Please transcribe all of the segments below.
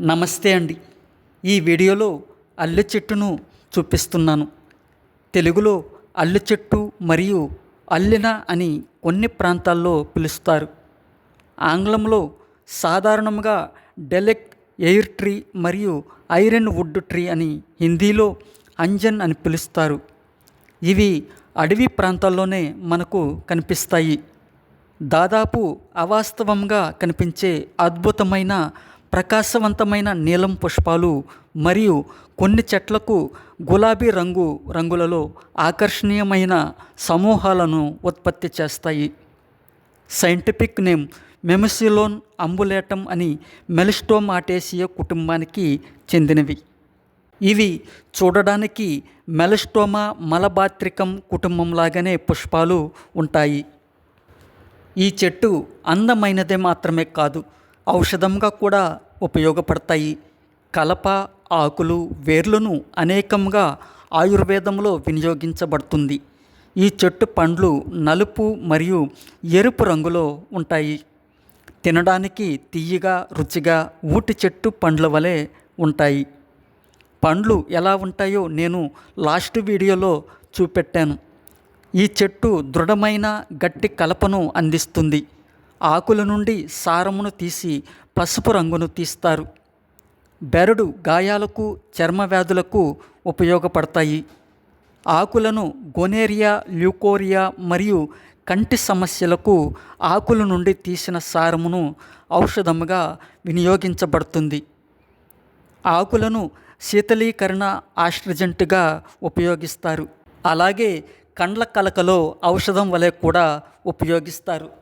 నమస్తే అండి. ఈ వీడియోలో అల్లె చెట్టును చూపిస్తున్నాను. తెలుగులో అల్లె చెట్టు మరియు అల్లిన అని కొన్ని ప్రాంతాల్లో పిలుస్తారు. ఆంగ్లంలో సాధారణంగా డెలెక్ ఎయిర్ ట్రీ మరియు ఐరన్ వుడ్ ట్రీ అని హిందీలో అంజన్ అని పిలుస్తారు. ఇవి అడవి ప్రాంతాల్లోనే మనకు కనిపిస్తాయి. దాదాపు అవాస్తవంగా కనిపించే అద్భుతమైన ప్రకాశవంతమైన నీలం పుష్పాలు మరియు కొన్ని చెట్లకు గులాబీ రంగు రంగులలో ఆకర్షణీయమైన సమూహాలను ఉత్పత్తి చేస్తాయి. సైంటిఫిక్ నేమ్ మెమసిలోన్ అంబులేటం అని మెలిస్టోమాటేసియా కుటుంబానికి చెందినవి. ఇవి చూడడానికి మెలస్టోమా మలబాత్రికం కుటుంబంలాగానే పుష్పాలు ఉంటాయి. ఈ చెట్టు అందమైనదే మాత్రమే కాదు ఔషధంగా కూడా ఉపయోగపడతాయి. కలప ఆకులు వేర్లను అనేకంగా ఆయుర్వేదంలో వినియోగించబడుతుంది. ఈ చెట్టు పండ్లు నలుపు మరియు ఎరుపు రంగులో ఉంటాయి. తినడానికి తీయగా రుచిగా ఊటి చెట్టు పండ్ల వలె ఉంటాయి. పండ్లు ఎలా ఉంటాయో నేను లాస్ట్ వీడియోలో చూపెట్టాను. ఈ చెట్టు దృఢమైన గట్టి కలపను అందిస్తుంది. ఆకుల నుండి సారమును తీసి పసుపు రంగును తీస్తారు. బెరడు గాయాలకు చర్మ వ్యాధులకు ఉపయోగపడతాయి. ఆకులను గొనేరియా ల్యూకోరియా మరియు కంటి సమస్యలకు ఆకుల నుండి తీసిన సారమును ఔషధముగా వినియోగించబడుతుంది. ఆకులను శీతలీకరణ ఆస్ట్రజెంట్గా ఉపయోగిస్తారు. అలాగే కండ్ల కలకలో ఔషధం వలె కూడా ఉపయోగిస్తారు.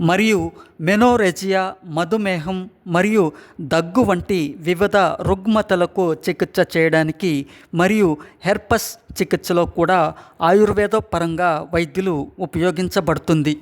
మరియు మెనోరెజియా మధుమేహం మరియు దగ్గు వంటి వివిధ రుగ్మతలకు చికిత్స చేయడానికి మరియు హెర్పస్ చికిత్సలో కూడా ఆయుర్వేద పరంగా వైద్యులు ఉపయోగించబడుతుంది.